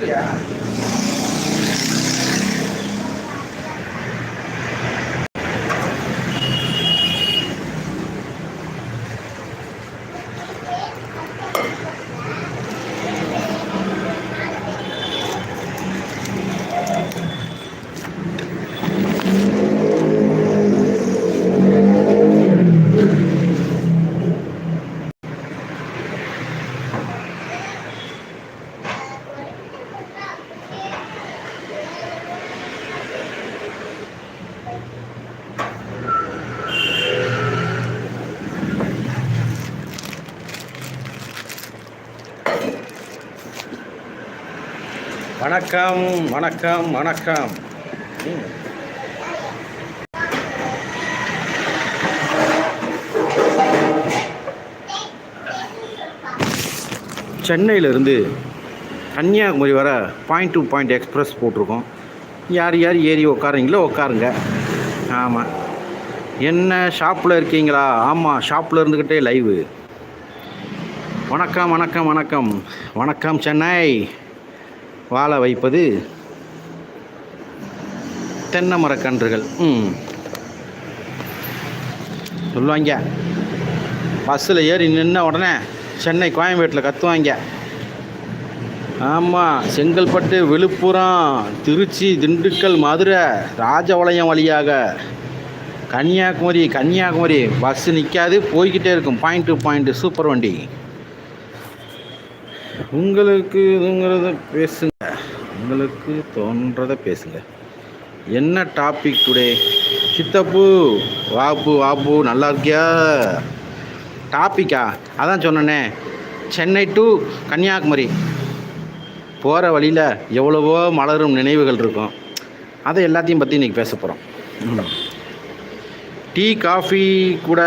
Yeah. வணக்கம் வணக்கம் வணக்கம். சென்னையிலேருந்து கன்னியாகுமரி வர பாயிண்ட் டு பாயிண்ட் எக்ஸ்பிரஸ் போட்டிருக்கோம். யார் யார் ஏறி உட்காருங்களோ உட்காருங்க ஆமாம் என்ன ஷாப்பில் இருக்கீங்களா? ஆமாம் ஷாப்பில் இருந்துக்கிட்டே லைவு வணக்கம் வணக்கம் வணக்கம். வணக்கம் சென்னை. வாழ வைப்பது தென்னை மரக்கன்றுகள் ம். சொல்லுவாங்க. பஸ்ஸில் ஏறி நின்ன உடனே சென்னை கோயம்பேட்டில் கத்துவாங்க. ஆமாம் செங்கல்பட்டு விழுப்புரம் திருச்சி திண்டுக்கல் மதுரை ராஜபாளையம் வழியாக கன்னியாகுமரி கன்னியாகுமரி பஸ்ஸு நிற்காது போய்கிட்டே இருக்கும். பாயிண்ட் டு பாயிண்ட் சூப்பர் வண்டி. உங்களுக்கு இதுங்கிறத பேசுங்க. உங்களுக்கு தோன்றதை பேசுங்க. என்ன டாபிக் டுடே சித்தப்பு வாப்பு வாப்பு நல்லா இருக்கியா? டாப்பிக்கா அதான் சொன்னனே. சென்னை டு கன்னியாகுமரி. போகிற வழியில் எவ்வளவோ மலரும் நினைவுகள் இருக்கும். அதை எல்லாத்தையும் பற்றி இன்றைக்கி பேச போகிறோம் டீ காஃபி கூட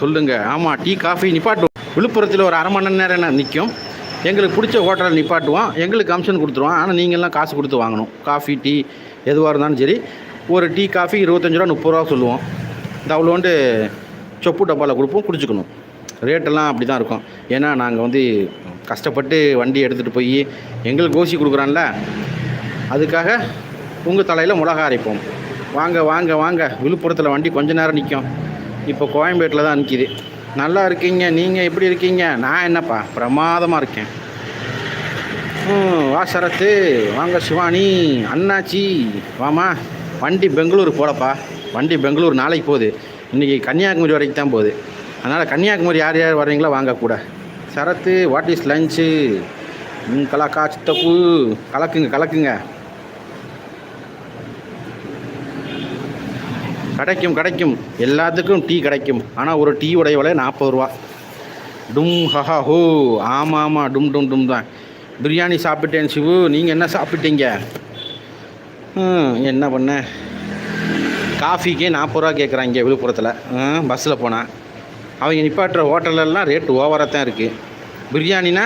சொல்லுங்கள் ஆமாம் டீ காஃபி நிப்பாட்டுவோம் விழுப்புரத்தில் ஒரு அரை மணி நேரம் நிற்கும் எங்களுக்கு பிடிச்ச ஹோட்டலில் நிப்பாட்டுவோம். எங்களுக்கு கமிஷன் கொடுத்துருவோம். ஆனால் நீங்கள்லாம் காசு கொடுத்து வாங்கணும். காஃபி டீ எதுவாக இருந்தாலும் சரி. ஒரு டீ காஃபி இருபத்தஞ்சி ரூபா முப்பது ரூபா சொல்லுவோம். இந்த அவ்வளோண்டு சொப்பு டப்பாவில் கொடுப்போம். குடிச்சுக்கணும். ரேட்டெல்லாம் அப்படி தான் இருக்கும். ஏன்னா நாங்கள் வந்து கஷ்டப்பட்டு வண்டி எடுத்துகிட்டு போய் எங்களுக்கு கோசி கொடுக்குறான்ல. அதுக்காக உங்கள் தலையில் மிளகா அரைப்போம். வாங்க வாங்க வாங்க. விழுப்புரத்தில் வண்டி கொஞ்ச நேரம் நிற்கும் இப்போ கோயம்பேட்டில் தான் நிற்கிது நல்லா இருக்கீங்க நீங்கள் எப்படி இருக்கீங்க? நான் என்னப்பா பிரமாதமாக இருக்கேன். வா சரத்து வாங்க சிவானி அண்ணாச்சி வாமா வண்டி பெங்களூர் போலப்பா. வண்டி பெங்களூர் நாளைக்கு போகுது. இன்றைக்கி கன்னியாகுமரி வரைக்கும் தான் போகுது. அதனால் கன்னியாகுமரி யார் யார் வர்றீங்களோ வாங்கக்கூட சரத்து வாட் இஸ் லஞ்சு கலக்கா சித்தப்பு. கலக்குங்க கலக்குங்க. கிடைக்கும் கிடைக்கும். எல்லாத்துக்கும் டீ கிடைக்கும். ஆனால் ஒரு டீ உடைய விலை நாற்பது ரூபா. டும் ஹஹா ஹோ ஆமாம் ஆமாம் டும் டும் டும் தான். பிரியாணி சாப்பிட்டேன் சிவு. நீங்கள் என்ன சாப்பிட்டீங்க? என்ன பண்ண? காஃபிக்கே நாற்பது ரூபா கேட்குறாங்க விழுப்புரத்தில். பஸ்ஸில் போனால் அவங்க நிப்பாட்டுற ஹோட்டலெல்லாம் ரேட்டு ஓவராக தான் இருக்குது பிரியாணினா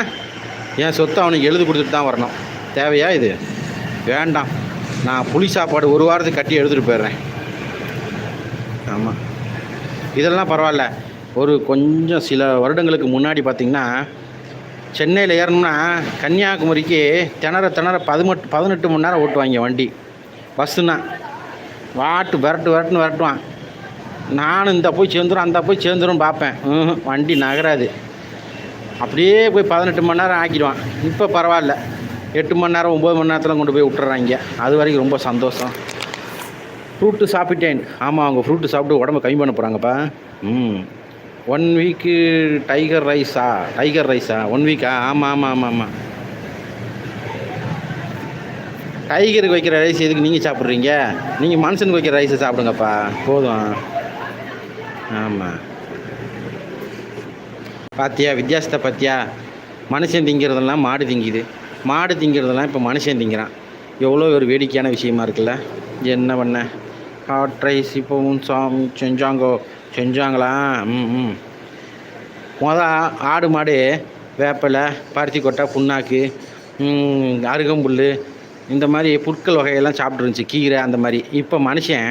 என் சொத்தை அவனுக்கு எழுதி கொடுத்துட்டு தான் வரணும். தேவையா இது? வேண்டாம். நான் புளி சாப்பாடு ஒரு வாரத்துக்கு கட்டி எடுத்துகிட்டு போயிடுறேன். ஆமாம் இதெல்லாம் பரவாயில்ல. ஒரு கொஞ்சம் சில வருடங்களுக்கு முன்னாடி பார்த்திங்கன்னா சென்னையில் ஏறணும்னா கன்னியாகுமரிக்கு திணற திணற பதினெட்டு பதினெட்டு மணி நேரம் ஓட்டுவாங்க வண்டி. பஸ்ஸுன்னா. வாட்டு விரட்டு விரட்டுன்னு விரட்டுவான். நானும் இந்த போய் சேர்ந்துரும் அந்த போய் சேர்ந்துரும் பார்ப்பேன். வண்டி நகராது. அப்படியே போய் பதினெட்டு மணி நேரம் ஆக்கிடுவான். இப்போ பரவாயில்ல. எட்டு மணி நேரம் ஒம்பது மணி நேரத்தில் கொண்டு போய் விட்டுறாங்க. அது வரைக்கும் ரொம்ப சந்தோஷம். ஃப்ரூட்டு சாப்பிட்டேன். ஆமாம் அவங்க ஃப்ரூட்டு சாப்பிட்டு உடம்பு கம்மி பண்ண போகிறாங்கப்பா ம். ஒன் வீக்கு டைகர் ரைஸா டைகர் ரைஸா ஒன் வீக்கா ஆமாம் ஆமாம் ஆமாம் ஆமாம் டைகருக்கு வைக்கிற ரைஸ் எதுக்கு நீங்கள் சாப்பிட்றீங்க? நீங்கள் மனுஷனுக்கு வைக்கிற ரைஸை சாப்பிடுங்கப்பா. போதும். ஆமாம் பாத்தியா வித்தியாசத்தை பார்த்தியா மனுஷன் திங்கிறதெல்லாம் மாடு திங்குது. மாடு திங்கிறதெல்லாம் இப்போ மனுஷன் திங்கிறான். எவ்வளோ ஒரு வேடிக்கையான விஷயமா இருக்குல்ல? என்ன பண்ண? ஹாட் ரைஸ் இப்போவும் சாமி செஞ்சாங்கோ செஞ்சாங்களா? ம் ம். மொதல் ஆடு மாடு வேப்பிலை பருத்தி கொட்டை புண்ணாக்கு அருகம்புல் இந்த மாதிரி புற்கள் வகையெல்லாம் சாப்பிட்ருந்துச்சு கீரை அந்த மாதிரி. இப்போ மனுஷன்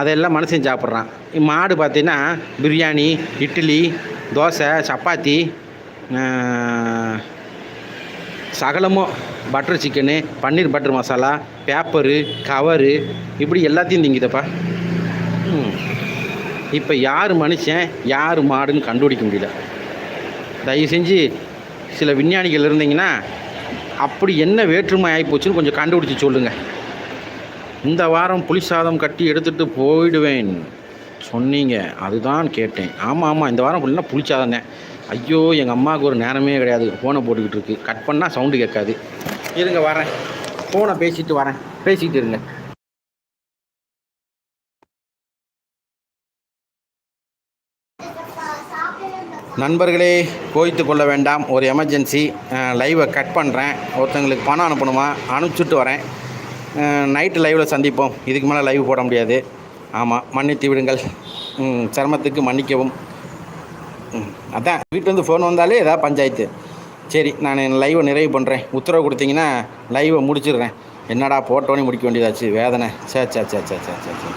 அதெல்லாம் மனுஷன் சாப்பிட்றான். மாடு பார்த்தீங்கன்னா பிரியாணி இட்லி தோசை சப்பாத்தி சகலமும் butter chicken paneer butter masala paper cover இப்படி எல்லாத்தையும் திங்கிதப்பா. ம். இப்போ யார் மனுஷன் யார் மாடுன்னு கண்டுபிடிக்க முடியல. தயவு செஞ்சு சில விஞ்ஞானிகள் இருந்தீங்கன்னா அப்படி என்ன வேற்றுமை ஆகிப்போச்சுன்னு கொஞ்சம் கண்டுபிடிச்சி சொல்லுங்கள் இந்த வாரம் புளி சாதம் கட்டி எடுத்துகிட்டு போயிடுவேன். சொன்னீங்க. அதுதான் கேட்டேன். ஆமாம் ஆமாம் இந்த வாரம் ஃபுல்லாக புளிச்சாதம் தான் ஐயோ எங்கள் அம்மாவுக்கு ஒரு நேரமே கிடையாது. ஃபோனை போட்டுக்கிட்டு இருக்கு. கட் பண்ணால் சவுண்டு கேட்காது. இருங்க வரேன். ஃபோனை பேசிட்டு வரேன். பேசிக்கிட்டு இருங்க. நண்பர்களே கோய்த்து கொள்ள வேண்டாம். ஒரு எமர்ஜென்சி லைவை கட் பண்ணுறேன் ஒருத்தங்களுக்கு பணம் அனுப்பணுமா? அனுப்பிச்சுட்டு வரேன். நைட்டு லைவில் சந்திப்போம். இதுக்கு மேலே லைவ் போட முடியாது. ஆமாம் மன்னித்து விடுங்கள். சிரமத்துக்கு மன்னிக்கவும். ம், அதான் வீட்டிலேருந்து ஃபோன் வந்தாலே ஏதாவது பஞ்சாயத்து. சரி நான் லைவை நிறைவு பண்ணுறேன் உத்தரவு கொடுத்தீங்கன்னா லைவை முடிச்சிடுறேன். என்னடா போட்டோன்னே முடிக்க வேண்டியதாச்சு. வேதனை. சே சே சே சே சே சே சே.